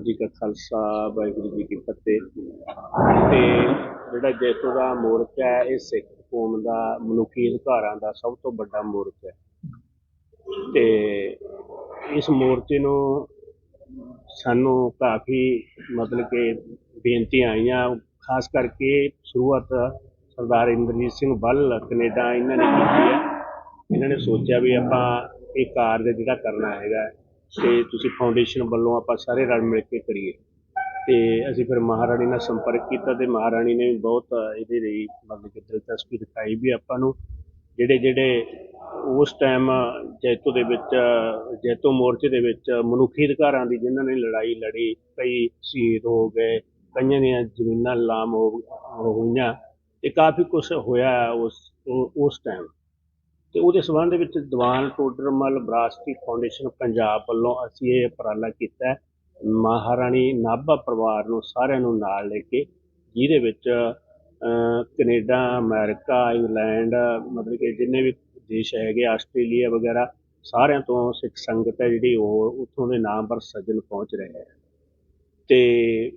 ਜੀ ਕਾ ਖਾਲਸਾ, ਵਾਹਿਗੁਰੂ ਜੀ ਕੀ ਫਤਿਹ। ਤੇ ਜਿਹੜਾ ਜੈਤੋ ਦਾ ਮੋਰਚਾ ਹੈ, ਇਹ ਸਿੱਖ ਕੌਮ ਦਾ, ਮਨੁੱਖੀ ਅਧਿਕਾਰਾਂ ਦਾ ਸਭ ਤੋਂ ਵੱਡਾ ਮੋਰਚਾ ਹੈ। ਤੇ ਇਸ ਮੋਰਚੇ ਨੂੰ ਸਾਨੂੰ ਕਾਫੀ ਮਤਲਬ ਕਿ ਬੇਨਤੀਆਂ ਆਈਆਂ। ਖਾਸ ਕਰਕੇ ਸ਼ੁਰੂਆਤ ਸਰਦਾਰ ਇੰਦਰਜੀਤ ਸਿੰਘ ਬੱਲ ਕੈਨੇਡਾ ਇਹਨਾਂ ਨੇ ਕੀਤੀ ਹੈ। ਇਹਨਾਂ ਨੇ ਸੋਚਿਆ ਵੀ ਆਪਾਂ ਇਹ ਕਾਰਜ ਜਿਹੜਾ ਕਰਨਾ ਹੈਗਾ ਤੇ ਤੁਸੀਂ ਫਾਊਂਡੇਸ਼ਨ ਵੱਲੋਂ ਆਪਾਂ ਸਾਰੇ ਰਲ ਮਿਲ ਕੇ ਕਰੀਏ। ਤੇ ਅਸੀਂ ਫਿਰ ਮਹਾਰਾਣੀ ਨਾਲ ਸੰਪਰਕ ਕੀਤਾ ਤੇ ਮਹਾਰਾਣੀ ਨੇ ਵੀ ਬਹੁਤ ਇਹਦੇ ਲਈ ਮਤਲਬ ਕਿ ਦਿਲਚਸਪੀ ਦਿਖਾਈ ਵੀ ਆਪਾਂ ਨੂੰ। ਜਿਹੜੇ ਜਿਹੜੇ ਉਸ ਟਾਈਮ ਜੈਤੋ ਦੇ ਵਿੱਚ, ਜੈਤੋ ਮੋਰਚੇ ਦੇ ਵਿੱਚ ਮਨੁੱਖੀ ਅਧਿਕਾਰਾਂ ਦੀ ਜਿਨ੍ਹਾਂ ਨੇ ਲੜਾਈ ਲੜੀ, ਕਈ ਸ਼ਹੀਦ ਹੋ ਗਏ, ਕਈਆਂ ਦੀਆਂ ਜ਼ਮੀਨਾਂ ਲਾਮ ਹੋ ਹੋ ਹੋਈਆਂ ਤੇ ਕਾਫੀ ਕੁਝ ਹੋਇਆ ਉਸ ਉਸ ਟਾਈਮ ਤੇ ਉਹਦੇ ਸਬੰਧ ਵਿੱਚ ਦੀਵਾਨ ਟੋਡਰਮਲ ਬਰਾਸਤੀ ਫਾਊਂਡੇਸ਼ਨ ਪੰਜਾਬ ਵੱਲੋਂ ਅਸੀਂ ਇਹ ਉਪਰਾਲਾ ਕੀਤਾ ਮਹਾਰਾਣੀ ਨਾਭਾ ਪਰਿਵਾਰ ਨੂੰ ਸਾਰਿਆਂ ਨੂੰ ਨਾਲ ਲੈ ਕੇ ਜਿਹਦੇ ਵਿੱਚ ਅਹ, ਕੈਨੇਡਾ ਅਮਰੀਕਾ ਇੰਗਲੈਂਡ ਮਤਲਬ ਕਿ ਜਿੰਨੇ ਵੀ ਦੇਸ਼ ਹੈਗੇ ਆਸਟ੍ਰੇਲੀਆ ਵਗੈਰਾ ਸਾਰਿਆਂ ਤੋਂ ਸਿੱਖ ਸੰਗਤ ਹੈ ਜਿਹੜੀ ਉਹ ਉੱਥੋਂ ਦੇ ਨਾਮ ਪਰ ਸੱਜਣ ਪਹੁੰਚ ਰਹੇ ਹੈ। ਤੇ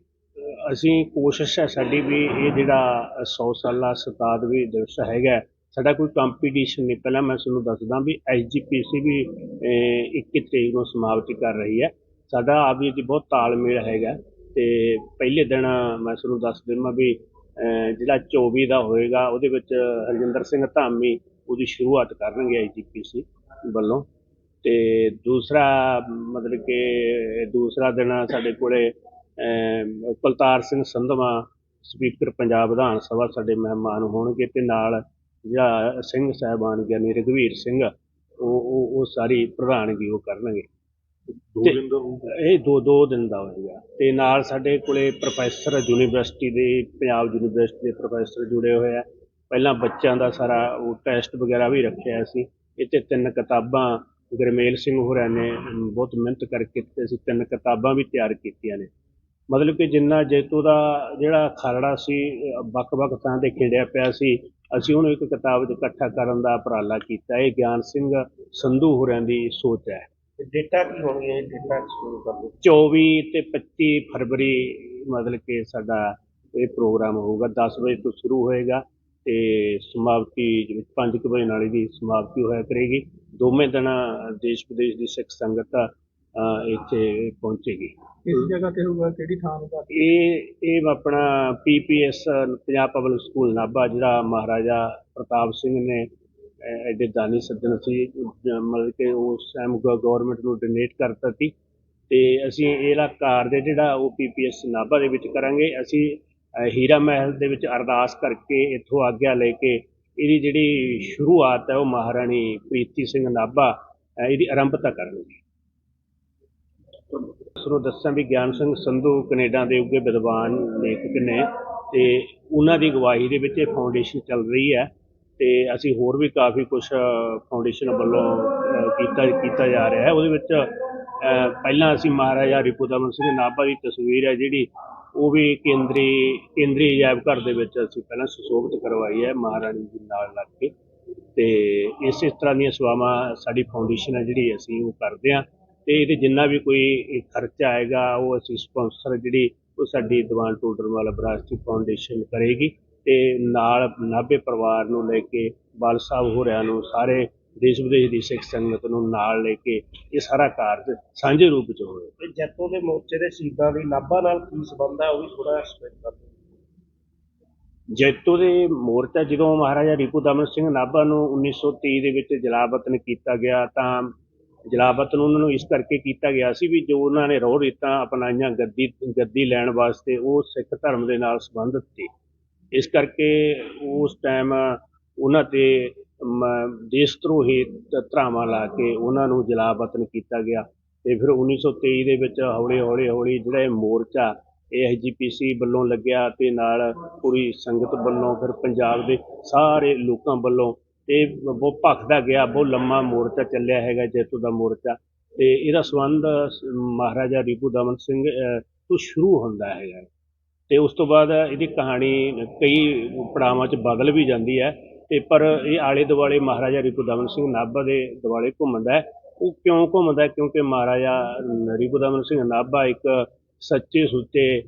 ਅਸੀਂ ਕੋਸ਼ਿਸ਼ ਹੈ ਸਾਡੀ ਵੀ ਇਹ ਜਿਹੜਾ 100 ਸਾਲਾ ਸ਼ਤਾਦਵੀ ਦਿਵਸ ਹੈਗਾ ਸਾਡਾ ਕੋਈ ਕੰਪੀਟੀਸ਼ਨ ਨਹੀਂ। ਪਹਿਲਾਂ ਮੈਂ ਤੁਹਾਨੂੰ ਦੱਸਦਾ ਵੀ ਐਸਜੀਪੀਸੀ ਵੀ ਅਹ, 21 ਤਰੀਕ ਨੂੰ ਸਮਾਪਤੀ ਕਰ ਰਹੀ ਹੈ। ਸਾਡਾ ਆਪ ਜੀ ਬਹੁਤ ਤਾਲਮੇਲ ਹੈਗਾ ਤੇ ਪਹਿਲੇ ਦਿਨ ਮੈਂ ਤੁਹਾਨੂੰ ਦੱਸ ਦਿੰਦਾ ਵੀ ਜਿਹੜਾ 24 ਦਾ ਹੋਏਗਾ ਉਹਦੇ ਵਿੱਚ ਹਰਜਿੰਦਰ ਸਿੰਘ ਧਾਮੀ ਉਹਦੀ ਸ਼ੁਰੂਆਤ ਕਰਨਗੇ ਐਸਜੀਪੀਸੀ ਵੱਲੋਂ। ਤੇ ਦੂਸਰਾ ਮਤਲਬ ਕਿ ਦੂਸਰਾ ਦਿਨ ਸਾਡੇ ਕੋਲੇ ਕੁਲਤਾਰ ਸਿੰਘ ਸੰਧਵਾ ਸਪੀਕਰ ਪੰਜਾਬ ਵਿਧਾਨ ਸਭਾ ਸਾਡੇ ਮਹਿਮਾਨ ਹੋਣਗੇ ਤੇ ਨਾਲ ਜਿਹੜਾ ਸਿੰਘ ਸਾਹਿਬਾਨ ਗਿਆਨੀ ਰਘਵੀਰ ਸਿੰਘ ਉਹ ਉਹ ਉਹ ਸਾਰੀ ਪ੍ਰਧਾਨਗੀ ਉਹ ਕਰਨਗੇ। ਦੋ ਦਿਨ ਦਾ ਇਹ ਦੋ ਦੋ ਦਿਨ ਦਾ ਹੋਏਗਾ। ਤੇ ਨਾਲ ਸਾਡੇ ਕੋਲੇ ਪ੍ਰੋਫੈਸਰ ਯੂਨੀਵਰਸਿਟੀ ਦੇ ਪੰਜਾਬ ਯੂਨੀਵਰਸਿਟੀ ਦੇ ਪ੍ਰੋਫੈਸਰ ਜੁੜੇ ਹੋਏ ਆ। ਪਹਿਲਾਂ ਬੱਚਿਆਂ ਦਾ ਸਾਰਾ ਉਹ ਟੈਸਟ ਵਗੈਰਾ ਵੀ ਰੱਖਿਆ ਸੀ। ਤੇ ਤਿੰਨ ਕਿਤਾਬਾਂ ਗੁਰਮੇਲ ਸਿੰਘ ਹੋਰਾਂ ਨੇ ਬਹੁਤ ਮਿਹਨਤ ਕਰਕੇ ਤੇ ਅਸੀਂ ਤਿੰਨ ਕਿਤਾਬਾਂ ਵੀ ਤਿਆਰ ਕੀਤੀਆਂ ਨੇ। ਮਤਲਬ ਕਿ ਜਿੰਨਾ ਜੈਤੋ ਦਾ ਜਿਹੜਾ ਖਾਲੜਾ ਸੀ ਵੱਖ-ਵੱਖ ਥਾਂ ਤੇ ਖਿੰਡਿਆ ਪਿਆ ਸੀ ਅਸੀਂ ਉਹਨੂੰ ਇੱਕ ਕਿਤਾਬ 'ਚ ਇਕੱਠਾ ਕਰਨ ਦਾ ਉਪਰਾਲਾ ਕੀਤਾ। ਇਹ ਗਿਆਨ ਸਿੰਘ ਸੰਧੂ ਹੋਰਾਂ ਦੀ ਸੋਚ ਹੈ। ਡੇਟਾ ਕੀ ਹੋਣਗੇ ਡੇਟਾ ਸ਼ੁਰੂ ਕਰ ਦਿਓ। 24 ਤੇ 25 ਫਰਵਰੀ ਮਤਲਬ ਕਿ ਸਾਡਾ ਇਹ ਪ੍ਰੋਗਰਾਮ ਹੋਊਗਾ। 10 ਵਜੇ ਤੋਂ ਸ਼ੁਰੂ ਹੋਏਗਾ ਤੇ ਸਮਾਪਤੀ ਜਿਵੇਂ 5 ਵਜੇ ਨਾਲ ਇਹਦੀ ਸਮਾਪਤੀ ਹੋਇਆ ਕਰੇਗੀ। ਦੋਵੇਂ ਦਿਨ ਦੇਸ਼ ਵਿਦੇਸ਼ ਦੀ ਸਿੱਖ ਸੰਗਤ ਇੱਥੇ ਪਹੁੰਚੇਗੀ। ਕਿਸ ਜਗ੍ਹਾ ਤੇ ਹੋਊਗਾ? ਕਿਹੜੀ ਥਾਂ ਹੋਊਗਾ? ਇਹ ਇਹ ਆਪਣਾ PPS Punjab public school Nabha ਜਿਹੜਾ ਮਹਾਰਾਜਾ ਪ੍ਰਤਾਪ ਸਿੰਘ ਨੇ ਐਡੇ ਦਾਨੀ ਸੱਜਣ ਸੀ ਮਤਲਬ ਕਿ ਉਸ ਟਾਈਮ ਗਵਰਨਮੈਂਟ ਨੂੰ ਡੋਨੇਟ ਕਰਤਾ ਸੀ। ਤੇ ਅਸੀਂ ਇਹਦਾ ਕਾਰਜ ਜਿਹੜਾ ਉਹ ਪੀਪੀਐਸ ਨਾਭਾ ਦੇ ਵਿੱਚ ਕਰਾਂਗੇ। ਅਸੀਂ ਹੀਰਾ ਮਹਿਲ ਦੇ ਵਿੱਚ ਅਰਦਾਸ ਕਰਕੇ ਇੱਥੋਂ ਆਗਿਆ ਲੈ ਕੇ ਇਹਦੀ ਜਿਹੜੀ ਸ਼ੁਰੂਆਤ ਹੈ ਉਹ ਮਹਾਰਾਣੀ ਪ੍ਰੀਤੀ ਸਿੰਘ ਨਾਭਾ ਇਹਦੀ ਆਰੰਭਤਾ ਕਰਨਗੇ। ਨੂੰ ਦੱਸਾਂ ਵੀ ਗਿਆਨ ਸਿੰਘ ਸੰਧੂ ਕੈਨੇਡਾ ਦੇ ਉੱਗੇ ਵਿਦਵਾਨ, ਲੇਖਕ ਨੇ ਤੇ ਉਹਨਾਂ ਦੀ ਅਗਵਾਈ ਦੇ ਵਿੱਚ ਇਹ ਫਾਊਂਡੇਸ਼ਨ ਚੱਲ ਰਹੀ ਹੈ ਤੇ ਅਸੀਂ ਹੋਰ ਵੀ ਕਾਫੀ ਕੁਝ ਫਾਊਂਡੇਸ਼ਨ ਵੱਲੋਂ ਕੀਤਾ ਕੀਤਾ ਜਾ ਰਿਹਾ ਹੈ। ਉਹਦੇ ਵਿੱਚ ਪਹਿਲਾਂ ਅਸੀਂ ਮਹਾਰਾਜਾ ਰਿਪੂਦਮਨ ਸਿੰਘ ਨਾਭਾ ਦੀ ਤਸਵੀਰ ਹੈ ਜਿਹੜੀ, ਉਹ ਵੀ ਕੇਂਦਰੀ ਕੇਂਦਰੀ ਅਜਾਇਬ ਘਰ ਦੇ ਵਿੱਚ ਅਸੀਂ ਪਹਿਲਾਂ ਸੁਸ਼ੋਭਿਤ ਕਰਵਾਈ ਹੈ ਮਹਾਰਾਣੀ ਜੀ ਨਾਲ ਲੱਗ ਕੇ ਤੇ ਇਸੇ ਤਰ੍ਹਾਂ ਦੀਆਂ ਸੇਵਾਵਾਂ ਸਾਡੀ ਫਾਊਂਡੇਸ਼ਨ ਹੈ ਜਿਹੜੀ ਅਸੀਂ ਉਹ ਕਰਦੇ ਹਾਂ। ਤੇ ਇਹਦੇ ਜਿੰਨਾ ਵੀ ਕੋਈ ਖਰਚਾ ਆਏਗਾ ਉਹ ਅਸੀਂ ਸਪਾਂਸਰ ਜਿਹੜੀ ਉਹ ਸਾਡੀ ਦੀਵਾਨ ਟੋਡਰਵਾਲ ਬਰਾਸਤੀ ਫਾਊਂਡੇਸ਼ਨ ਕਰੇਗੀ ਤੇ ਨਾਲ ਨਾਭੇ ਪਰਿਵਾਰ ਨੂੰ ਲੈ ਕੇ ਬਾਲ ਸਾਹਿਬ ਹੋਰਿਆਂ ਨੂੰ ਸਾਰੇ ਦੇਸ਼ ਵਿਦੇਸ਼ ਦੀ ਸਿੱਖ ਸੰਗਤ ਨੂੰ ਨਾਲ ਲੈ ਕੇ ਇਹ ਸਾਰਾ ਕਾਰਜ ਸਾਂਝੇ ਰੂਪ ਚ ਹੋਵੇ ਤੇ ਜੱਤੋ ਦੇ ਮੋਰਚੇ ਦੇ ਸ਼ਹੀਦਾਂ ਦੀ ਨਾਭਾ ਨਾਲ ਕੀ ਸੰਬੰਧ ਹੈ ਉਹ ਵੀ ਥੋੜਾ ਐਕਸਪਲੇਨ ਕਰ ਦਿਓ। ਜੈਤੋ ਦੇ ਮੋਰਚਾ ਜਦੋਂ ਮਹਾਰਾਜਾ ਰੀਪੂ ਦਮਨ ਸਿੰਘ ਨਾਭਾ ਨੂੰ 1930 ਦੇ ਵਿੱਚ ਜਲਾਵਤਨ ਕੀਤਾ ਗਿਆ ਤਾਂ ਜਲਾਵਤਨ ਉਹਨਾਂ ਨੂੰ ਇਸ ਕਰਕੇ ਕੀਤਾ ਗਿਆ ਸੀ ਵੀ ਜੋ ਉਹਨਾਂ ਨੇ ਰੋਹ ਰੀਤਾਂ ਅਪਣਾਈਆਂ ਗੱਦੀ ਗੱਦੀ ਲੈਣ ਵਾਸਤੇ ਉਹ ਸਿੱਖ ਧਰਮ ਦੇ ਨਾਲ ਸੰਬੰਧਿਤ ਸੀ। ਇਸ ਕਰਕੇ ਉਸ ਟਾਈਮ ਉਹਨਾਂ ਤੇ ਮ- ਦੇਸ਼ ਧਰੋਹੀ ਧ- ਧਾਰਾਵਾਂ ਲਾ ਕੇ ਉਹਨਾਂ ਨੂੰ ਜਲਾਵਤਨ ਕੀਤਾ ਗਿਆ। ਤੇ ਫਿਰ 1923 ਦੇ ਵਿੱਚ ਹੌਲੀ ਹੌਲੀ ਹੌਲੀ ਜਿਹੜਾ ਇਹ ਮੋਰਚਾ ਏਐਸਜੀਪੀਸੀ ਵੱਲੋਂ ਲੱਗਿਆ ਤੇ ਨਾਲ ਪੂਰੀ ਸੰਗਤ ਵੱਲੋਂ ਫਿਰ ਪੰਜਾਬ ਦੇ ਸਾਰੇ ਲੋਕਾਂ ਵੱਲੋਂ ਇਹ ਬਹੁਤ ਭਖਦਾ ਗਿਆ, ਬਹੁਤ ਲੰਮਾ ਮੋਰਚਾ ਚੱਲਿਆ ਹੈਗਾ ਜੈਤੋ ਦਾ ਮੋਰਚਾ। ਤੇ ਇਹਦਾ ਸੰਬੰਧ ਮਹਾਰਾਜਾ ਰੀਪੂ ਦਮਨ ਸਿੰਘ ਤੋਂ ਸ਼ੁਰੂ ਹੁੰਦਾ ਹੈਗਾ। ਤੇ ਉਸ ਤੋਂ ਬਾਅਦ ਇਹਦੀ ਕਹਾਣੀ ਕਈ ਪੜਾਵਾਂ 'ਚ ਬਦਲ ਵੀ ਜਾਂਦੀ ਹੈ। ਤੇ ਪਰ ਇਹ ਆਲੇ ਦੁਆਲੇ ਮਹਾਰਾਜਾ ਰੀਪੂ ਦਮਨ ਸਿੰਘ ਨਾਭਾ ਦੇ ਦੁਆਲੇ ਘੁੰਮਦਾ ਹੈ। ਉਹ ਕਿਉਂ ਘੁੰਮਦਾ? ਕਿਉਂਕਿ ਮਹਾਰਾਜਾ ਰੀਪੂ ਦਮਨ ਸਿੰਘ ਨਾਭਾ ਇੱਕ ਸੱਚੇ ਸੁੱਚੇ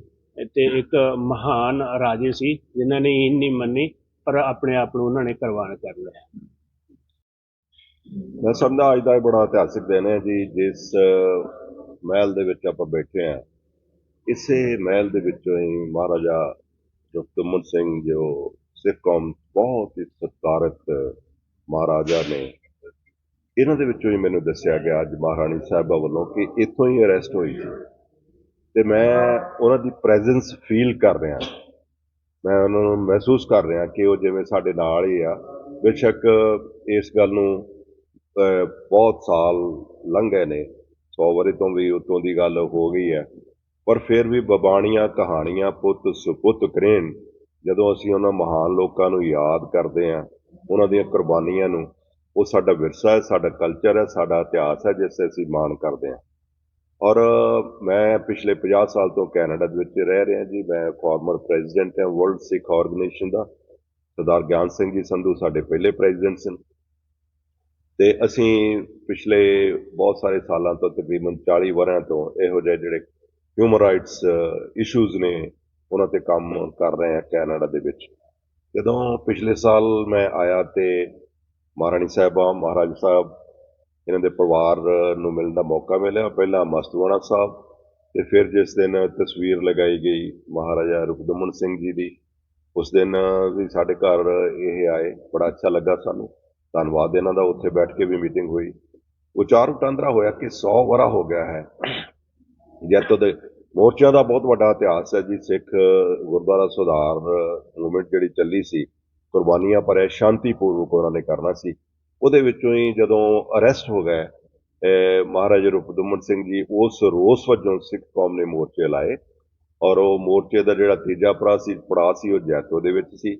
ਤੇ ਇੱਕ ਮਹਾਨ ਰਾਜੇ ਸੀ, ਜਿਨ੍ਹਾਂ ਨੇ ਇਹ ਨਹੀਂ ਮੰਨੀ ਪਰ ਆਪਣੇ ਆਪ ਨੂੰ ਉਹਨਾਂ ਨੇ ਕੁਰਬਾਨ ਕਰ ਲਿਆ। ਮੈਂ ਸਮਝਦਾ ਅੱਜ ਦਾ ਇਹ ਬੜਾ ਇਤਿਹਾਸਿਕ ਦਿਨ ਹੈ ਜੀ, ਜਿਸ ਮਹਿਲ ਦੇ ਵਿੱਚ ਆਪਾਂ ਬੈਠੇ ਆ ਇਸੇ ਮਹਿਲ ਦੇ ਵਿੱਚੋਂ ਹੀ ਮਹਾਰਾਜਾ ਜਗਤਮਨ ਸਿੰਘ ਜੋ ਸਿੱਖ ਕੌਮ ਬਹੁਤ ਹੀ ਸਤਿਕਾਰਤ ਮਹਾਰਾਜਾ ਨੇ, ਇਹਨਾਂ ਦੇ ਵਿੱਚੋਂ ਹੀ ਮੈਨੂੰ ਦੱਸਿਆ ਗਿਆ ਅੱਜ ਮਹਾਰਾਣੀ ਸਾਹਿਬਾ ਵੱਲੋਂ ਕਿ ਇੱਥੋਂ ਹੀ ਅਰੈਸਟ ਹੋਈ ਸੀ। ਤੇ ਮੈਂ ਉਹਨਾਂ ਦੀ ਪ੍ਰੈਜ਼ੈਂਸ ਫੀਲ ਕਰ ਰਿਹਾ। ਮੈਂ ਉਹਨਾਂ ਨੂੰ ਮਹਿਸੂਸ ਕਰ ਰਿਹਾ ਕਿ ਉਹ ਜਿਵੇਂ ਸਾਡੇ ਨਾਲ ਹੀ ਆ। ਬੇਸ਼ੱਕ ਇਸ ਗੱਲ ਨੂੰ ਬਹੁਤ ਸਾਲ ਲੰਘ ਗਏ ਨੇ। 100 ਵਰੇ ਤੋਂ ਵੀ ਉਤੋਂ ਦੀ ਗੱਲ ਹੋ ਗਈ ਹੈ। ਪਰ ਫਿਰ ਵੀ ਬਬਾਣੀਆਂ ਕਹਾਣੀਆਂ, ਪੁੱਤ, ਸੁਪੁੱਤ ਕਰੇਨ ਜਦੋਂ ਅਸੀਂ ਉਹਨਾਂ ਮਹਾਨ ਲੋਕਾਂ ਨੂੰ ਯਾਦ ਕਰਦੇ ਹਾਂ, ਉਹਨਾਂ ਦੀਆਂ ਕੁਰਬਾਨੀਆਂ ਨੂੰ, ਉਹ ਸਾਡਾ ਵਿਰਸਾ ਹੈ, ਸਾਡਾ ਕਲਚਰ ਹੈ, ਸਾਡਾ ਇਤਿਹਾਸ ਹੈ, ਜਿਸ ਤੇ ਅਸੀਂ ਮਾਣ ਕਰਦੇ ਹਾਂ। ਔਰ ਮੈਂ ਪਿਛਲੇ 50 ਸਾਲ ਤੋਂ ਕੈਨੇਡਾ ਦੇ ਵਿੱਚ ਰਹਿ ਰਿਹਾ ਜੀ। ਮੈਂ ਫਾਰਮਰ ਪ੍ਰੈਜ਼ੀਡੈਂਟ ਹਾਂ ਵਰਲਡ ਸਿੱਖ ਆਰਗੇਨਾਈਜੇਸ਼ਨ ਦਾ। ਸਰਦਾਰ ਗਿਆਨ ਸਿੰਘ ਜੀ ਸੰਧੂ ਸਾਡੇ ਪਹਿਲੇ ਪ੍ਰੈਜ਼ੀਡੈਂਟ ਸਨ। ਤੇ ਅਸੀਂ ਪਿਛਲੇ ਬਹੁਤ ਸਾਰੇ ਸਾਲਾਂ ਤੋਂ ਤਕਰੀਬਨ 40 ਵਰਿਆਂ ਤੋਂ ਇਹੋ ਜਿਹੇ ਜਿਹੜੇ ਹਿਊਮਨ ਰਾਈਟਸ ਇਸ਼ੂਜ਼ ਨੇ, ਉਹਨਾਂ ਤੇ ਕੰਮ ਕਰ ਰਹੇ ਹਾਂ ਕੈਨੇਡਾ ਦੇ ਵਿੱਚ। ਜਦੋਂ ਪਿਛਲੇ ਸਾਲ ਮੈਂ ਆਇਆ ਤੇ ਮਹਾਰਾਣੀ ਸਾਹਿਬਾ ਮਹਾਰਾਜ ਸਾਹਿਬ ਇਹਨਾਂ ਦੇ ਪਰਿਵਾਰ ਨੂੰ ਮਿਲਣ ਦਾ ਮੌਕਾ ਮਿਲਿਆ। ਪਹਿਲਾਂ ਮਸਤਵਾਣਾ ਸਾਹਿਬ ਤੇ ਫਿਰ ਜਿਸ ਦਿਨ ਤਸਵੀਰ ਲਗਾਈ ਗਈ ਮਹਾਰਾਜਾ ਰੁਕਦਮਨ ਸਿੰਘ ਜੀ ਦੀ, ਉਸ ਦਿਨ ਵੀ ਸਾਡੇ ਘਰ ਇਹ ਆਏ। ਬੜਾ ਅੱਛਾ ਲੱਗਾ ਸਾਨੂੰ। ਧੰਨਵਾਦ ਇਹਨਾਂ ਦਾ। ਉੱਥੇ ਬੈਠ ਕੇ ਵੀ ਮੀਟਿੰਗ ਹੋਈ। ਉਚਾਰ ਉਟਾਂਦਰਾ ਹੋਇਆ ਕਿ 100 ਵਰਾ ਹੋ ਗਿਆ ਹੈ। ਜੈਤੋ ਦੇ ਮੋਰਚਿਆਂ ਦਾ ਬਹੁਤ ਵੱਡਾ ਇਤਿਹਾਸ ਹੈ ਜੀ। ਸਿੱਖ ਗੁਰਦੁਆਰਾ ਸੁਧਾਰ ਮੂਵਮੈਂਟ ਜਿਹੜੀ ਚੱਲੀ ਸੀ, ਕੁਰਬਾਨੀਆਂ ਪਰ ਸ਼ਾਂਤੀਪੂਰਵਕ ਉਹਨਾਂ ਨੇ ਕਰਨਾ ਸੀ। ਉਹਦੇ ਵਿੱਚੋਂ ਹੀ ਜਦੋਂ ਅਰੈਸਟ ਹੋ ਗਏ ਮਹਾਰਾਜਾ ਰੂਪਦਮਨ ਸਿੰਘ ਜੀ ਉਸ ਰੋਸ ਵਜੋਂ ਸਿੱਖ ਕੌਮ ਨੇ ਮੋਰਚੇ ਲਾਏ ਔਰ ਉਹ ਮੋਰਚੇ ਦਾ ਜਿਹੜਾ ਤੀਜਾ ਪੜਾ ਸੀ ਪੜਾਅ ਸੀ, ਉਹ ਜੈਤੋ ਦੇ ਵਿੱਚ ਸੀ।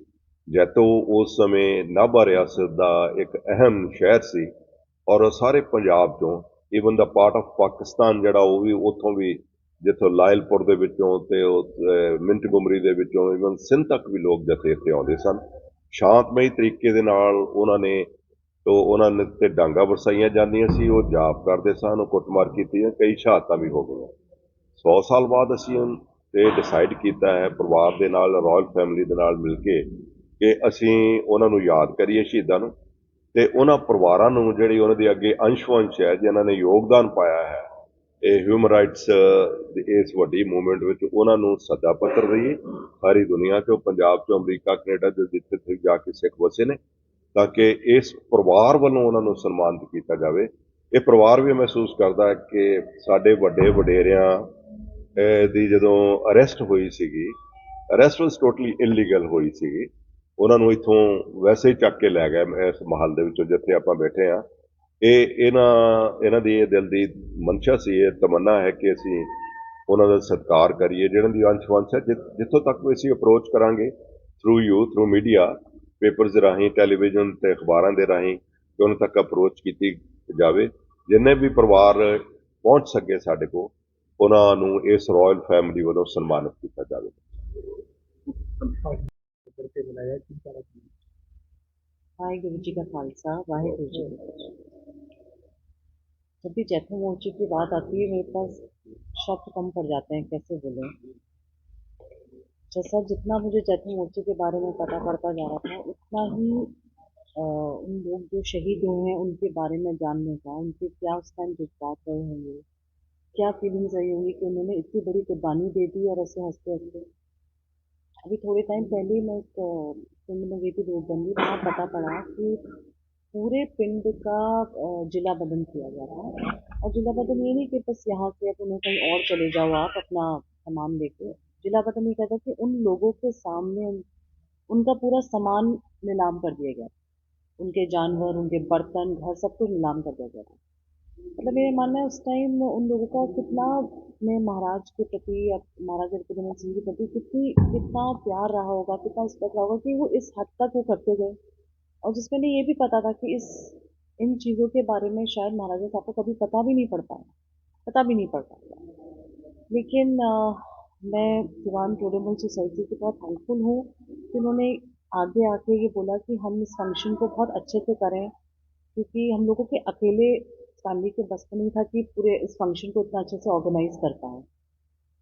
ਜੈਤੋ ਉਸ ਸਮੇਂ ਨਾਭਾ ਰਿਆਸਤ ਦਾ ਇੱਕ ਅਹਿਮ ਸ਼ਹਿਰ ਸੀ ਔਰ ਸਾਰੇ ਪੰਜਾਬ ਤੋਂ ਈਵਨ ਦਾ ਪਾਰਟ ਆਫ ਪਾਕਿਸਤਾਨ ਜਿਹੜਾ ਉਹ ਵੀ ਉੱਥੋਂ ਵੀ, ਜਿੱਥੋਂ ਲਾਇਲਪੁਰ ਦੇ ਵਿੱਚੋਂ ਤੇ ਉਹ ਮਿੰਟ ਗੁਮਰੀ ਦੇ ਵਿੱਚੋਂ ਈਵਨ ਸਿੰਧ ਤੱਕ ਵੀ ਲੋਕ ਜਥੇ ਇੱਥੇ ਆਉਂਦੇ ਸਨ। ਸ਼ਾਂਤਮਈ ਤਰੀਕੇ ਦੇ ਨਾਲ ਉਹਨਾਂ ਨੇ ਤੋ ਉਹਨਾਂ ਨੇ ਤੇ ਡਾਂਗਾ ਵਰਸਾਈਆਂ ਜਾਂਦੀਆਂ ਸੀ, ਉਹ ਜਾਪ ਕਰਦੇ ਸਨ, ਉਹ ਕੁੱਟਮਾਰ ਕੀਤੀ ਕਈ ਸ਼ਹਾਦਤਾਂ ਵੀ ਹੋ ਗਈਆਂ। 100 ਸਾਲ ਬਾਅਦ ਅਸੀਂ ਹੁਣ ਤੇ ਡਿਸਾਈਡ ਕੀਤਾ ਹੈ, ਪਰਿਵਾਰ ਦੇ ਨਾਲ ਰਾਇਲ ਫੈਮਿਲੀ ਦੇ ਨਾਲ ਮਿਲ ਕੇ ਕਿ ਅਸੀਂ ਉਹਨਾਂ ਨੂੰ ਯਾਦ ਕਰੀਏ ਸ਼ਹੀਦਾਂ ਨੂੰ। ਤੇ ਉਹਨਾਂ ਪਰਿਵਾਰਾਂ ਨੂੰ ਜਿਹੜੀ ਉਹਨਾਂ ਦੇ ਅੱਗੇ ਅੰਸ਼-ਵੰਸ਼ ਹੈ, ਜਿਨ੍ਹਾਂ ਨੇ ਯੋਗਦਾਨ ਪਾਇਆ ਹੈ, ਇਹ ਹਿਊਮਨ ਰਾਈਟਸ ਇਸ ਵੱਡੀ ਮੂਵਮੈਂਟ ਵਿੱਚ ਉਹਨਾਂ ਨੂੰ ਸੱਦਾ ਪੱਤਰ ਦਈਏ। ਸਾਰੀ ਦੁਨੀਆ 'ਚੋਂ, ਪੰਜਾਬ 'ਚੋਂ, ਅਮਰੀਕਾ, ਕੈਨੇਡਾ ਦੇ ਜਿੱਥੇ ਜਾ ਕੇ ਸਿੱਖ ਵਸੇ ਨੇ ਤਾਂ ਕਿ ਇਸ ਪਰਿਵਾਰ ਵੱਲੋਂ ਉਹਨਾਂ ਨੂੰ ਸਨਮਾਨਿਤ ਕੀਤਾ ਜਾਵੇ। ਇਹ ਪਰਿਵਾਰ ਵੀ ਮਹਿਸੂਸ ਕਰਦਾ ਹੈ ਕਿ ਸਾਡੇ ਵੱਡੇ ਵਡੇਰਿਆਂ ਦੀ ਜਦੋਂ ਅਰੈਸਟ ਹੋਈ ਸੀਗੀ, ਅਰੈਸਟ ਵਾਸ ਟੋਟਲੀ ਇਲੀਗਲ ਹੋਈ ਸੀਗੀ। ਉਹਨਾਂ ਨੂੰ ਇੱਥੋਂ ਵੈਸੇ ਹੀ ਚੱਕ ਕੇ ਲੈ ਗਏ ਇਸ ਮਹੱਲ ਦੇ ਵਿੱਚੋਂ ਜਿੱਥੇ ਆਪਾਂ ਬੈਠੇ ਆ ਇਹ, ਇਹਨਾਂ ਇਹਨਾਂ ਦੀ ਇਹ ਦਿਲ ਦੀ ਮਨਸ਼ਾ ਸੀ, ਇਹ ਤਮੰਨਾ ਹੈ ਕਿ ਅਸੀਂ ਉਹਨਾਂ ਦਾ ਸਤਿਕਾਰ ਕਰੀਏ, ਜਿਹਨਾਂ ਦੀ ਅੰਸ਼ ਵੰਸ਼ ਹੈ ਜਿ- ਜਿੱਥੋਂ ਤੱਕ ਵੀ ਅਸੀਂ ਅਪਰੋਚ ਕਰਾਂਗੇ through you through media papers ਰਾਹੀਂ ਟੈਲੀਵਿਜ਼ਨ ਤੇ ਅਖਬਾਰਾਂ ਦੇ ਰਾਹੀਂ ਕਿ ਉਹਨਾਂ ਤੱਕ ਅਪਰੋਚ ਕੀਤੀ ਜਾਵੇ ਜਿੰਨੇ ਵੀ ਪਰਿਵਾਰ ਪਹੁੰਚ ਸਕੇ ਸਾਡੇ ਕੋਲ ਉਹਨਾਂ ਨੂੰ ਇਸ ਰਾਇਲ ਫੈਮਿਲੀ ਵੱਲੋਂ ਸਨਮਾਨਿਤ ਕੀਤਾ ਜਾਵੇ ਕਰਕੇ ਮਿਲਾਇਆ ਕੀ ਸਾਰਾ वाहिगुरु जी का खालसा वाहिगुरु जी की फतेह। जब भी जैथो मोर्चे की बात आती है मेरे पास शब्द कम पड़ जाते हैं कैसे बोले जैसा जितना मुझे जैथो मोर्चे के बारे में पता पड़ता जा रहा था उतना ही अ, उन लोग जो शहीद हुए हैं उनके बारे में जानने का उनके क्या उस टाइम जज्बात रहे होंगे? क्या फीलिंग्स रही होंगी कि उन्होंने इतनी बड़ी कुर्बानी दे दी और ऐसे हँसते हँसते? अभी थोड़े टाइम पहले ही मैं एक पिंड में गई थी रोडबंदी वहाँ पता पड़ा कि पूरे पिंड का जिला बदन किया गया था और जिला बदन ये नहीं कि बस यहाँ से अब उन्हें कहीं और चले जाओ आप अपना सामान लेके जिला बदन ये कहता कि उन लोगों के सामने उन, उनका पूरा सामान नीलाम कर दिया गया। उनके जानवर उनके बर्तन घर सब कुछ नीलाम कर दिया गया था। मतलब मेरा मानना है उस टाइम उन लोगों का कितना अपने महाराज के प्रति या महाराजा रुद्रमन सिंह के प्रति कितनी कितना प्यार रहा होगा कितना रिस्पेक्ट रहा होगा कि वो इस हद तक वो करते गए। और जिसमें ये भी पता था कि इस इन चीज़ों के बारे में शायद महाराजा साहब को कभी पता भी नहीं पड़ पाया। पता भी नहीं पड़ पाया। लेकिन अ, मैं दीवान टोडेबल सोसाइटी की बहुत थैंकफुल हूँ। कि उन्होंने आगे आके ये बोला कि हम इस फ़ंक्शन को बहुत अच्छे से करें, क्योंकि हम लोगों के अकेले फैमिली के बस में नहीं था कि पूरे इस फ़ंक्शन को इतना अच्छे से ऑर्गेनाइज कर पाएँ।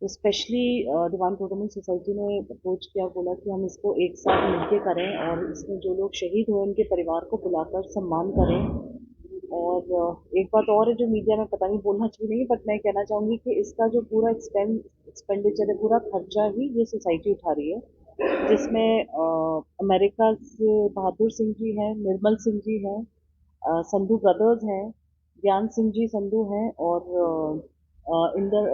तो स्पेशली दीवान टोटमन सोसाइटी ने अप्रोच किया, बोला कि हम इसको एक साथ मिलके करें और इसमें जो लोग शहीद हुए उनके परिवार को बुलाकर सम्मान करें। और एक बात और है जो मीडिया में पता नहीं बोलना चाहिए नहीं बट मैं कहना चाहूँगी कि इसका जो पूरा एक्सपेंड एक्सपेंडिचर है, पूरा खर्चा ही ये सोसाइटी उठा रही है, जिसमें अमेरिका से बहादुर सिंह जी हैं, निर्मल सिंह जी हैं संधू ब्रदर्स हैं, ज्ञान सिंह जी, संधू हैं और इंदर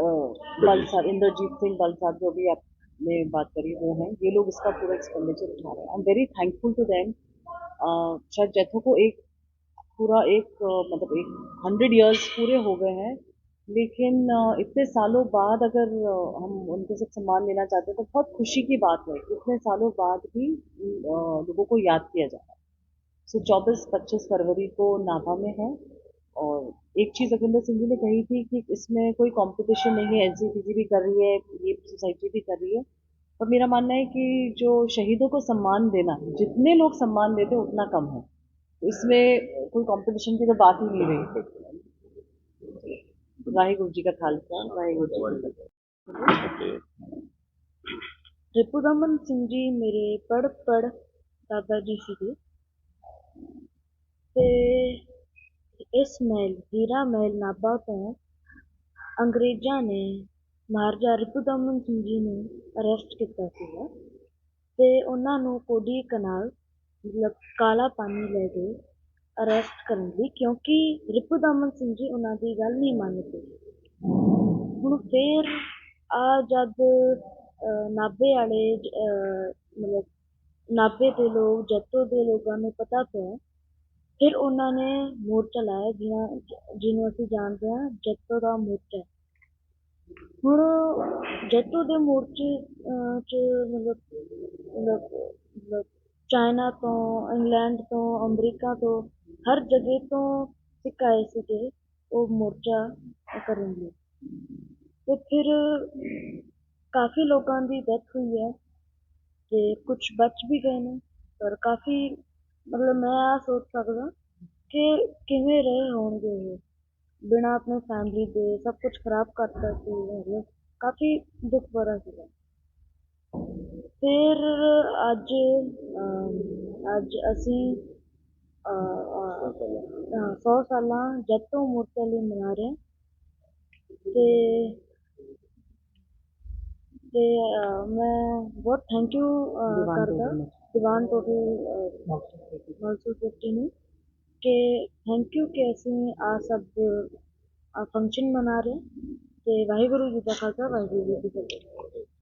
बल साहब इंद्रजीत सिंह बल साहब जो भी आपने बात करी, वो हैं, ये लोग इसका पूरा एक्सपेंडिचर उठा रहे हैं। I am very thankful to them शायद जैथो को एक, पूरा एक मतलब एक हंड्रेड इयर्स पूरे हो गए हैं लेकिन इतने सालों बाद अगर हम उनके साथ सम्मान लेना चाहते हैं तो बहुत खुशी की बात है इतने सालों बाद भी लोगों को याद किया जा रहा है। सो चौबीस पच्चीस फरवरी को नाभा में है और एक चीज़ अखिलेंद्र सिंह जी ने कही थी कि इसमें कोई कंपटीशन नहीं है एनसीपीजी भी कर रही है, ये सोसाइटी भी कर रही है। और मेरा मानना है कि जो शहीदों को सम्मान देना जितने लोग सम्मान देते उतना कम है। इसमें कोई कंपटीशन की तो बात ही नहीं रही। ਵਾਹਿਗੁਰੂ ਜੀ ਕਾ ਖਾਲਸਾ, ਵਾਹਿਗੁਰੂ ਜੀ ਕੀ ਫਤਿਹ। ਰਿਪੂਦਮਨ ਸਿੰਘ ਜੀ ਮੇਰੇ ਪੜ ਪੜ ਦਾਦਾ ਜੀ ਸੀਗੇ। ਤੇ ਇਸ ਮਹਿਲ, ਹੀਰਾ ਮਹਿਲ ਨਾਭਾ ਤੋਂ ਅੰਗਰੇਜ਼ਾਂ ਨੇ ਮਹਾਰਾਜਾ ਰਿਪੂਦਮਨ ਸਿੰਘ ਜੀ ਨੂੰ ਅਰੈਸਟ ਕੀਤਾ ਸੀਗਾ। ਤੇ ਉਹਨਾਂ ਨੂੰ ਕੋਡੀ ਕਨਾਲ, ਮਤਲਬ ਕਾਲਾ ਪਾਣੀ ਲੈ ਕੇ ਅਰੈਸਟ ਕਰਨ ਲਈ, ਕਿਉਂਕਿ ਰਿਪੂ ਦਮਨ ਸਿੰਘ ਜੀ ਉਹਨਾਂ ਦੀ ਗੱਲ ਨਹੀਂ ਮੰਨਦੇ। ਹੁਣ ਫੇਰ ਆ ਜਦ ਨਾਭੇ ਵਾਲੇ ਮਤਲਬ ਨਾਭੇ ਦੇ ਲੋਕ, ਜੱਤੋ ਦੇ ਲੋਕਾਂ ਨੂੰ ਪਤਾ ਪਿਆ, ਫਿਰ ਉਹਨਾਂ ਨੇ ਮੋਰਚਾ ਲਾਇਆ ਜਿਹਨਾਂ ਜਿਹਨੂੰ ਅਸੀਂ ਜਾਣਦੇ ਹਾਂ, ਜੱਤੋ ਦਾ ਮੋਰਚਾ। ਹੁਣ ਜੱਤੋ ਦੇ ਮੋਰਚੇ 'ਚ ਮਤਲਬ ਮਤਲਬ ਮਤਲਬ ਚਾਈਨਾ ਤੋਂ, ਇੰਗਲੈਂਡ ਤੋਂ, ਅਮਰੀਕਾ ਤੋਂ ਹਰ ਜਗ੍ਹਾ ਤੋਂ ਸਿੱਖ ਆਏ ਸੀਗੇ, ਉਹ ਮੋਰਚਾ ਕਰਨ ਲਈ। ਤੇ ਫਿਰ ਕਾਫੀ ਲੋਕਾਂ ਦੀ ਡੈਥ ਹੋਈ ਹੈ ਅਤੇ ਕੁਛ ਬਚ ਵੀ ਗਏ ਨੇ, ਪਰ ਕਾਫੀ ਮਤਲਬ ਮੈਂ ਆਹ ਸੋਚ ਸਕਦਾ ਕਿ ਕਿਵੇਂ ਰਹੇ ਹੋਣਗੇ ਇਹ। ਬਿਨਾਂ ਆਪਣੇ ਫੈਮਲੀ ਦੇ ਸਭ ਕੁਝ ਖਰਾਬ ਕਰਤਾ ਸੀ ਮਤਲਬ ਕਾਫੀ ਦੁੱਖ ਭਰਾ ਸੀਗਾ। ਫਿਰ ਅੱਜ ਅੱਜ ਅਸੀਂ ਸੌ ਸਾਲਾਂ ਜਦ ਤੋਂ ਮੋਰਚਾ ਲਈ ਮਨਾ ਰਹੇ ਹਾਂ ਤੇ ਤੇ ਅਹ, ਮੈਂ ਬਹੁਤ ਥੈਂਕ ਯੂ ਦੀਵਾਨ ਕਰਦਾ ਟੋਟਲ ਦੀਵਾਨ ਟੋਟਲ ਮਲਸੂ ਫਿਫਟੀ ਨੂੰ ਕਿ ਥੈਂਕ ਯੂ ਕਿ ਅਸੀਂ ਆ ਸਭ ਫੰਕਸ਼ਨ ਮਨਾ ਰਹੇ ਤੇ ਵਾਹਿਗੁਰੂ ਜੀ ਦਾ ਖਾਲਸਾ ਵਾਹਿਗੁਰੂ ਜੀ ਕੀ ਫਤਿਹ